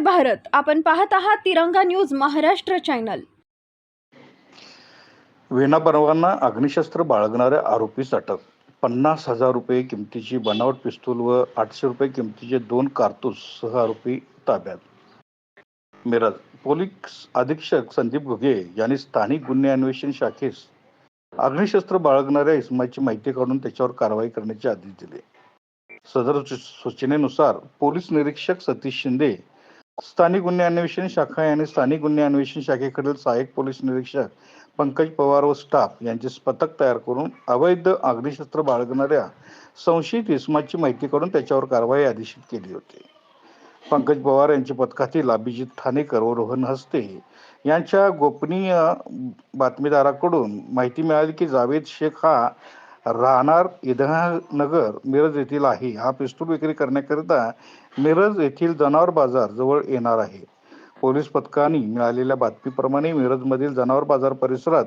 भारत. आपण पाहत आहात तिरंगा न्यूज महाराष्ट्र चॅनल. विनापरवाना अग्निशस्त्र बाळगणाऱ्या आरोपीस अटक पन्नास हजार रुपये किमतीची बनावट पिस्तूल व आठशे रुपये किमतीचे दोन कारतूस सह आरोपी ताब्यात. मिरज. पोलीस अधीक्षक संदीप घुगे यांनी स्थानिक गुन्हे अन्वेषण शाखेस अग्निशस्त्र बाळगणाऱ्या इसमाची माहिती काढून त्याच्यावर कारवाई करण्याचे आदेश दिले. सदर सूचनेनुसार पोलीस निरीक्षक सतीश शिंदे स्थानिक गुन्हे अन्वेषण शाखा आणि स्थानिक गुन्हे अन्वेषण शाखेकडील सहाय्यक पोलीस निरीक्षक पंकज पवार व स्टाफ यांचे पथक तयार करून अवैध अग्निशस्त्र बाळगणाऱ्या संशयित इसमाची माहिती काढून त्याच्यावर कारवाई आदेशित केली होती. पंकज पवार यांच्या पथकातील अभिजित ठाणेकर व रोहन हस्ते यांच्या गोपनीय बातमीदाराकडून माहिती मिळाली की जावेद शेख हा राहणार नगर मिरज येथील आहे. हा पिस्तूल विक्री करण्याकरिता मिरज येथील जनावर बाजार जवळ येणार आहे. पोलीस पथकाने मिळालेल्या बातमीप्रमाणे मिरजमधील जनावर बाजार परिसरात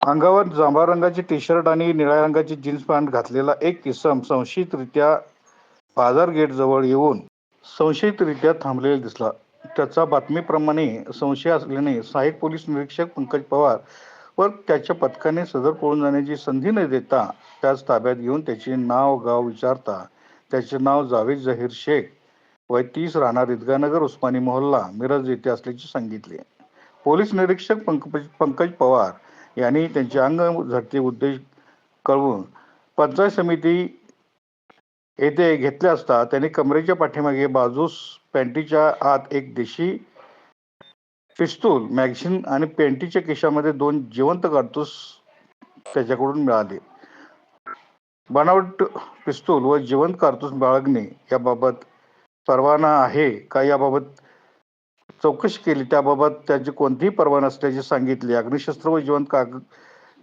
अंगावर जांभळा रंगाची टी शर्ट आणि निळ्या रंगाची जीन्स पॅन्ट घातलेला एक किसम संशयितरित्या बाजार गेट जवळ येऊन संशयितरित्या थांबलेला दिसला. त्याचा बातमीप्रमाणे संशय असल्याने सहाय्यक पोलीस निरीक्षक पंकज पवार व त्याच्या पथकाने सदर पळून जाण्याची संधी न देता त्याच ताब्यात घेऊन त्याचे नाव गाव विचारता त्याचे नाव जावेद जहीर शेख वय तीस राहणार ईदगानगर उस्मानी मोहल्ला मिरज येथे असल्याचे सांगितले. पोलीस निरीक्षक पंकज पंकज पवार यांनी त्यांचे अंग झटते उद्देश कळवून पंचायत समिती येथे घेतले असता त्यांनी कमरेच्या पाठीमागे बाजूस पॅन्टीच्या आत एक देशी पिस्तूल मॅगझिन आणि पेंटीच्या केशामध्ये दोन जिवंत काडतूस त्याच्याकडून मिळाले. बनावट पिस्तूल व जिवंत कारतूस बाळगणे याबाबत परवाना आहे का याबाबत चौकशी केली? त्याबाबत त्याची कोणतीही परवाना नसल्याचे सांगितले. अग्निशस्त्र व जिवंत का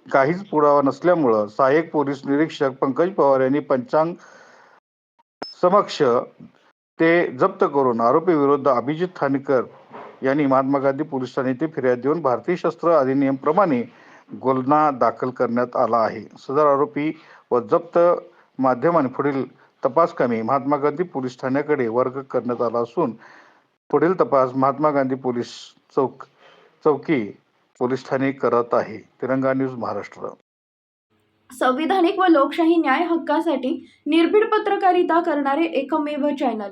काहीच पुरावा नसल्यामुळं सहाय्यक पोलीस निरीक्षक पंकज पवार यांनी पंचांग समक्ष ते जप्त करून आरोपी विरुद्ध अभिजित थानेकर यांनी महात्मा गांधी पोलीस ठाणे फिर्याद देऊन भारतीय शस्त्र अधिनियम प्रमाणे गुन्हा दाखल करण्यात आला आहे. सदर आरोपी व जप्त माध्यमाने पुढील तपास कामी महात्मा गांधी पोलीस ठाण्याकडे वर्ग करण्यात आला असून पुढील तपास महात्मा गांधी पोलीस चौक चौकी पोलीस ठाणे करत आहे. तिरंगा न्यूज महाराष्ट्र. संविधानिक व लोकशाही न्याय हक्कासाठी निर्भीड पत्रकारिता करणारे एकमेव चॅनल.